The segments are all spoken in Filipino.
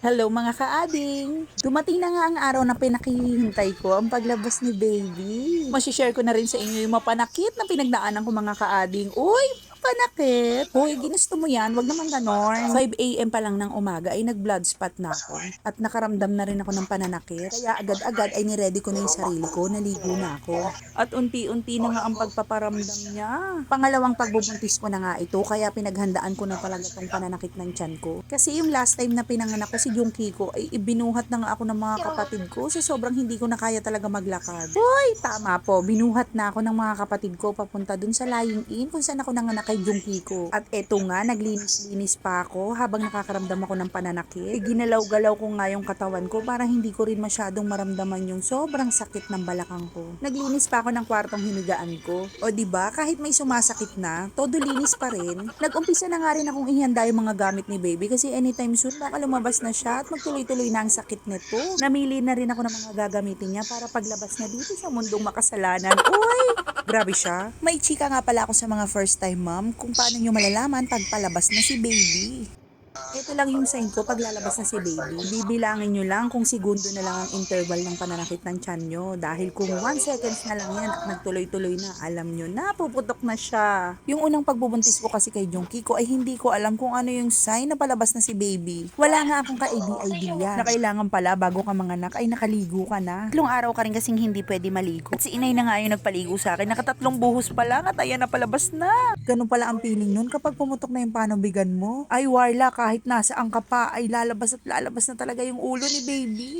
Hello mga kaading! Dumating na nga ang araw na pinakihintay ko ang paglabas ni baby. Masishare ko na rin sa inyo yung mapanakit na pinagdaanan ko mga kaading. Uy! Panakit! Uy, ginusto mo yan. Wag naman ganon. 5 a.m. pa lang ng umaga ay nag-blood spot na ako. At nakaramdam na rin ako ng pananakit. Kaya agad-agad ay niready ko na yung sarili ko. Naligo na ako. At unti-unti na nga ang pagpaparamdam niya. Pangalawang pagbubuntis ko na nga ito. Kaya pinaghandaan ko na talaga tong pananakit ng tiyan ko. Kasi yung last time na pinanganak ko si Junkie ko ay ibinuhat na nga ako ng mga kapatid ko sa sobrang hindi ko na kaya talaga maglakad. Hoy, tama po. Binuhat na ako ng mga kapatid ko papunta dun sa lying in kung saan ako nanganak kay Junkie ko. At eto nga, naglinis-linis pa ako habang nakakaramdam ako ng pananakit. Eh, ginalaw-galaw ko nga yung katawan ko para hindi ko rin masyadong maramdaman yung sobrang sakit ng balakang ko. Naglinis pa ako ng kwartong hinigaan ko. O ba kahit may sumasakit na, todo linis pa rin. Nag-umpisa na nga rin akong ihanda yung mga gamit ni baby kasi anytime soon baka lumabas na siya at magtuloy-tuloy na ang sakit nito. Namili na rin ako ng mga gagamitin niya para paglabas niya dito sa mundong makasalanan. Uy! Grabe siya. May chika nga pala ako sa mga first time mom kung paano nyo malalaman pag palabas na si baby. Ito lang yung sign ko pag lalabas na si baby. Bibilangin nyo lang kung segundo na lang ang interval ng pananakit ng tiyan nyo. Dahil kung 1 seconds na lang yan at nagtuloy-tuloy na, alam nyo na, puputok na siya. Yung unang pagbubuntis ko kasi kay Junkie ko ay hindi ko alam kung ano yung sign na palabas na si baby. Wala nga akong ka-idea na kailangan pala bago ka manganak ay nakaligo ka na. Tatlong araw ka rin kasing hindi pwede maligo. At si inay na nga yung nagpaligo sa akin. Nakatatlong buhos pa lang at ayan na palabas na. Ganun pala ang feeling nun kapag pumutok na yung panubigan mo. Ay warla kahit nasa ang pa ay lalabas at lalabas na talaga yung ulo ni baby.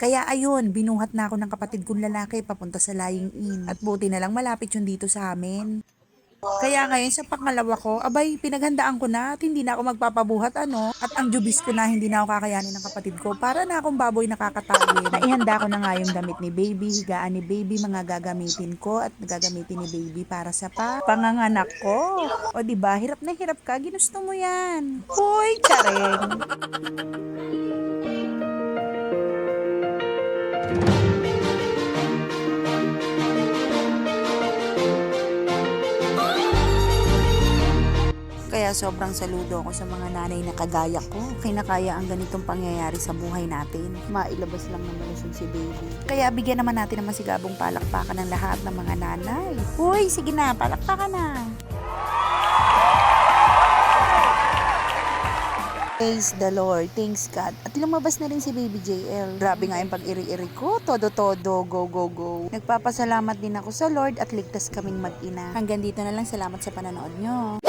Kaya ayun, binuhat na ako ng kapatid kong lalaki papunta sa lying in. At buti na lang malapit yun dito sa amin. Kaya ngayon sa pangalawa ko, abay, pinaghandaan ko na at hindi na ako magpapabuhat ano. At ang jubis ko na hindi na ako kakayanin ng kapatid ko para na akong baboy nakakatawin. Naihanda ko na nga yung damit ni baby, higaan ni baby, mga gagamitin ko at gagamitin ni baby para sa pa panganganak ko. O di ba hirap na hirap ka, ginusto mo yan. Hoy, tsareng. Kaya sobrang saludo ako sa mga nanay na kagaya ko. Kinakaya ang ganitong pangyayari sa buhay natin. Mailabas lang ng malusog si baby. Kaya bigyan naman natin ng masigabong palakpakan ng lahat ng mga nanay. Uy, sige na, palakpakan na. Praise the Lord. Thanks God. At lumabas na rin si Baby JL. Grabe nga yung pag-iri-iri ko. Todo-todo. Go, go, go. Nagpapasalamat din ako sa Lord at ligtas kaming mag-ina. Hanggang dito na lang. Salamat sa pananood nyo.